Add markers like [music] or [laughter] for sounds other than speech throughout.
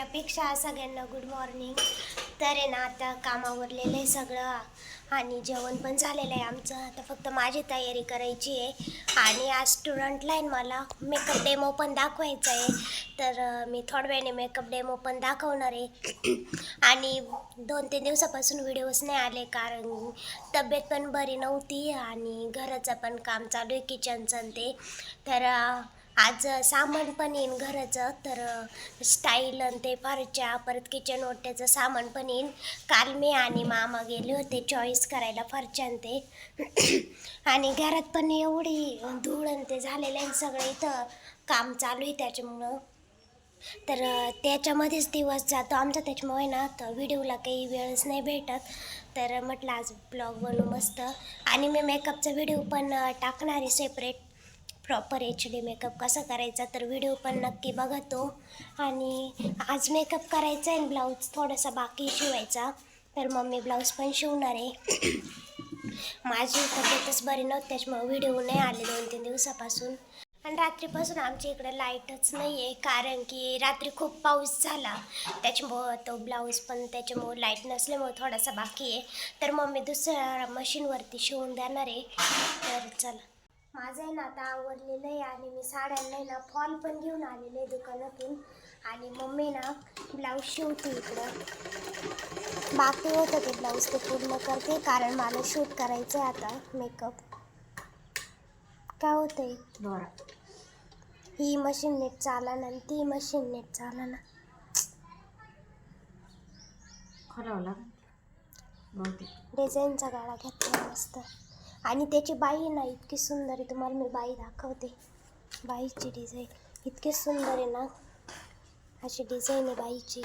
अपेक्षा सगळ्यांना. Good morning तर आहे ना आता कामावरलेलं आहे सगळं आणि जेवण पण झालेलं आहे आमचं. आता फक्त माझी तयारी करायची आहे. आणि आज स्टुडंटला आहे मला मेकअप डेमो पण दाखवायचा आहे. तर मी थोड्या वेळाने मेकअप डेमो पण दाखवणार आहे. आणि दोन तीन दिवसापासून व्हिडिओज नाही आले कारण तब्येत पण बरी नव्हती आणि घराचं पण काम चालू आहे किचनचं ते. तर आज सामान पण येईन घराचं तर स्टाईल आणि ते फरच्या परत किचन ओट्याचं सामान पण येईन. काल मी आणि मामा गेले होते चॉईस करायला फारच्यान ते. [clears throat] आणि घरात पण एवढी धूळ आणि ते झालेलं आहे सगळं इथं काम चालू आहे त्याच्यामुळं. तर त्याच्यामध्येच दिवस जातो आमचा त्याच्यामुळे ना तर व्हिडिओला काही वेळच नाही भेटत. तर म्हटलं आज ब्लॉग बनवू मस्त. आणि मी मेकअपचा व्हिडिओ पण टाकणार आहे separate proper H D makeup कसा करायचा तर व्हिडिओ पण नक्की बघा तो. आणि आज मेकअप करायचा आहे ब्लाऊज थोडासा बाकी शिवायचा. तर मम्मी ब्लाऊज पण शिवणार आहे. माझी तब्येतच बरी नव्हती त्याच्यामुळे व्हिडिओ नाही आले दोन तीन दिवसापासून. आणि रात्रीपासून आमच्या इकडे लाईटच नाही आहे कारण की रात्री खूप पाऊस झाला. त्याच्यामुळं तो ब्लाऊज पण त्याच्यामुळं लाइट नसल्यामुळं थोडासा बाकी आहे. तर मम्मी दुसऱ्या मशीनवरती शिवून देणार आहे. तर चला. माझं आहे ना आता आवडलेलं आहे आणि मी साड्यांना आहे ना फॉल पण घेऊन आलेले आहे दुकानातून. आणि मम्मी ना ब्लाऊज शिवते इकडं. बाकी होतं ते ब्लाऊज ते पूर्ण करते कारण मला शूट करायचं आहे आता मेकअप काय होतंय? दोरा ही मशीन नीट चाला ना ती मशीन नीट चाला ना बहुतेक. डिझाईनचा गाडा घेतला मस्त. आणि त्याची बाई ना इतकी सुंदर आहे. तुम्हाला मी बाई दाखवते. बाईची डिझाईन इतकी सुंदर आहे ना. अशी डिझाईन आहे बाईची.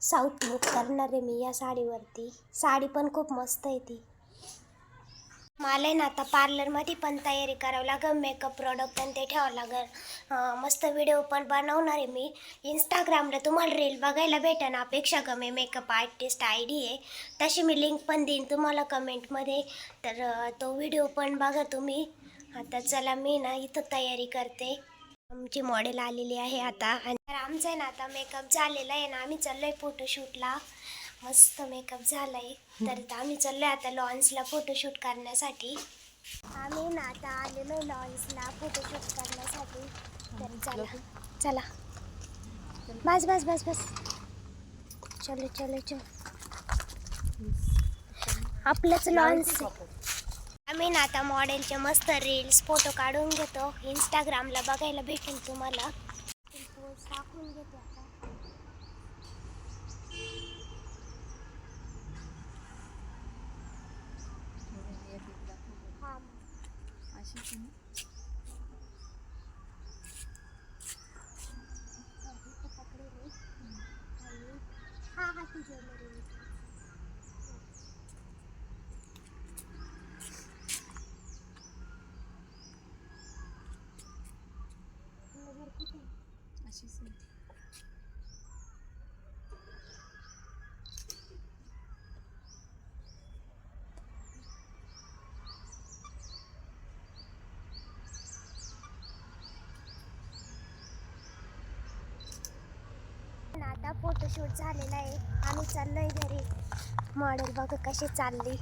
साऊथ लुक करणार आहे मी या साडीवरती. साडी पण खूप मस्त आहे ती. मला आहे ना आता पार्लरमध्ये पण तयारी करावं लागेल मेकअप प्रॉडक्ट पण ते ठेवावं लागेल. मस्त व्हिडिओ पण बनवणार आहे मी. इंस्टाग्रामला तुम्हाला रील बघायला भेटेन अपेक्षा कमी मेकअप आर्टिस्ट आय डी आहे. तशी मी लिंक पण देईन तुम्हाला कमेंटमध्ये तर तो व्हिडिओ पण बघा तुम्ही. आता चला मी ना इथं तयारी करते. आमची मॉडेल आलेली आहे आता. आणि तर आमचं आहे ना आता मेकअप झालेला आहे ना आम्ही चाललो आहे फोटोशूटला मस्त मेकअप झालाय. तर आता आम्ही चाललोय आता लॉन्सला फोटोशूट करण्यासाठी. आम्ही ना आता आलेलो लॉन्सला फोटोशूट करण्यासाठी. तर चला चला. बस बस बस बस. चलो चलो चलो. आपलंच लॉन्स आम्ही ना आता मॉडेलचे मस्त रील्स फोटो काढून घेतो. इंस्टाग्रामला बघायला भेटेल तुम्हाला. टाकून घेतो. इथं फोटोशूट झालेला आहे. आम्ही चाललोय घरी. मॉडेल बघ कशी चालली.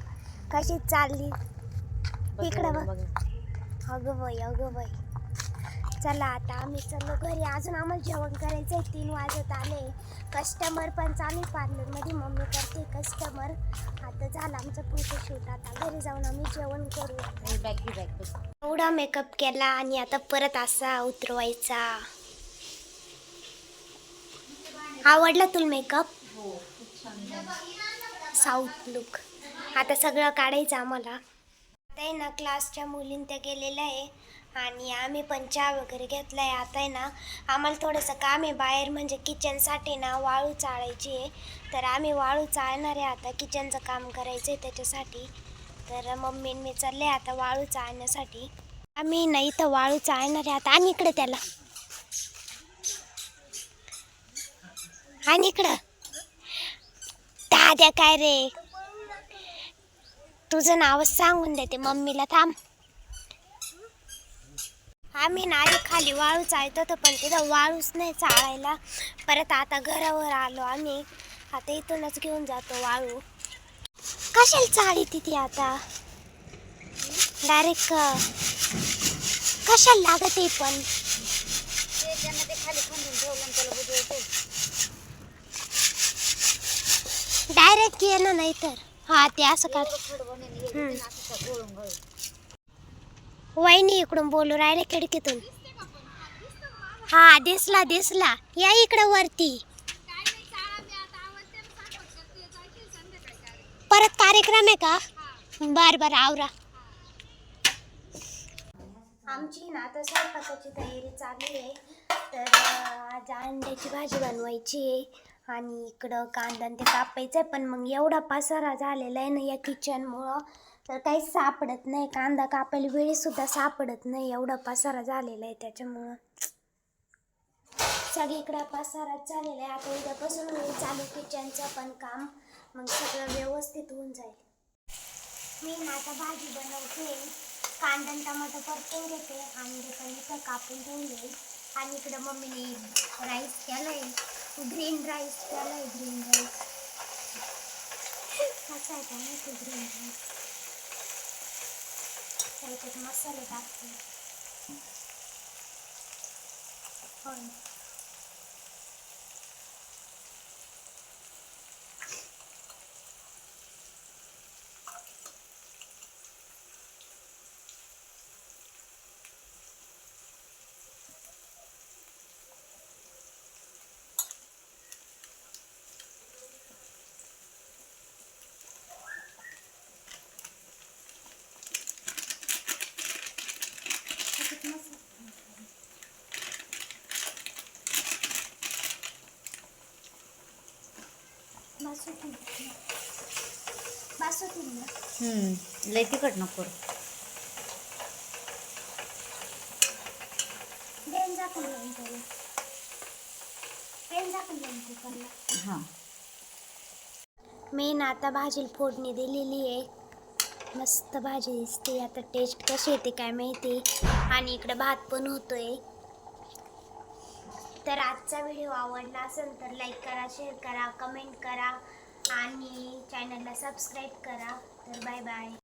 कशी चालली. इकडं बघ. अगं बाई अगं बाई. चला आता आम्ही चाललो घरी. अजून आम्हाला जेवण करायचं आहे. तीन वाजत आले. कस्टमर पण चालू पार्लरमध्ये. मम्मी करते कस्टमर आता झालं आमचं फोटोशूट आता घरी जाऊन आम्ही जेवण करू. एवढा मेकअप केला आणि आता परत असा उतरवायचा. आवडला तुला मेकअप साऊथ लुक आता सगळं काढायचं आम्हाला. आता आहे ना क्लासच्या मुलीं त्या गेलेल्या आहे. आणि आम्ही पण चहा वगैरे घेतला आहे. आता आहे ना आम्हाला थोडंसं काम आहे बाहेर. म्हणजे किचनसाठी ना वाळू चाळायची आहे. तर आम्ही वाळू चाळणार आहे आता. किचनचं काम करायचं आहे त्याच्यासाठी. तर मम्मी मी चालले आता वाळू चाळण्यासाठी. आम्ही ना इथं वाळू चाळणार आहे. आता आणि इकडे त्याला. आणि इकडं. दाद्या काय रे? तुझं नावच सांगून देते मम्मीला थांब. आम्ही ना आधी खाली वाळू चालत होतो पण तिथं वाळूच नाही चाळायला परत आता घरावर आलो आम्ही. आता इथूनच घेऊन जातो वाळू. कशाला चाळी तिथे आता? डायरेक्ट कशाला लागत आहे पण ते त्यांना ते खाली खंडून ठेवलं आणि त्याला बुजवायचं डायरेक्ट येणं नाही तर हा ते असं कर. खडबडून आणि हे हम्म. असं गोळून गळून. वहिनी इकडून बोलू राहिले खिडकीतून. हा दिसला दिसला. या इकडे वरती. परत कार्यक्रम आहे का? बर बर आवरा. आमची ना आता स्वयंपाकाची तयारी चालू आहे. तर अं, आज अंड्याची भाजी बनवायची आहे. आणि इकडं कांदा ते कापायचं आहे पण मग एवढा पसारा झालेला आहे ना या किचनमुळं तर काहीच सापडत नाही. कांदा कापायला वेळीसुद्धा सापडत नाही. एवढा पसारा झालेला आहे त्याच्यामुळं. सगळीकडं पसारा झालेला आहे. आता उद्यापासून होईल चालू किचनचं पण काम. मग सगळं व्यवस्थित होऊन जाईल. मी ना आता भाजी बनवते. कांदा आणि टमाटर परतून घेते. आणि पण इथं कापून ठेवले. आणि इकडं मम्मीने राईस केलाय. ग्रीन राईस केलाय ग्रीन राईस कसं आहे काय माहिती ग्रीन राईस त्याच्यात मसाले टाकते. होय. लय तिखट नको. करू. पेन झाकून लावून त्याला पेन झाकून लावून कुकरला हां. मी ना आता भाजीला फोडणी दिलेली आहे. मस्त भाजी दिसते. आता टेस्ट कशी येते काय माहिती? आणि इकडे भात पण होतोय. तर आजचा व्हिडिओ आवडला असेल तर लाईक करा शेअर करा कमेंट करा. आणि चॅनलला सबस्क्राईब करा. तर बाय बाय.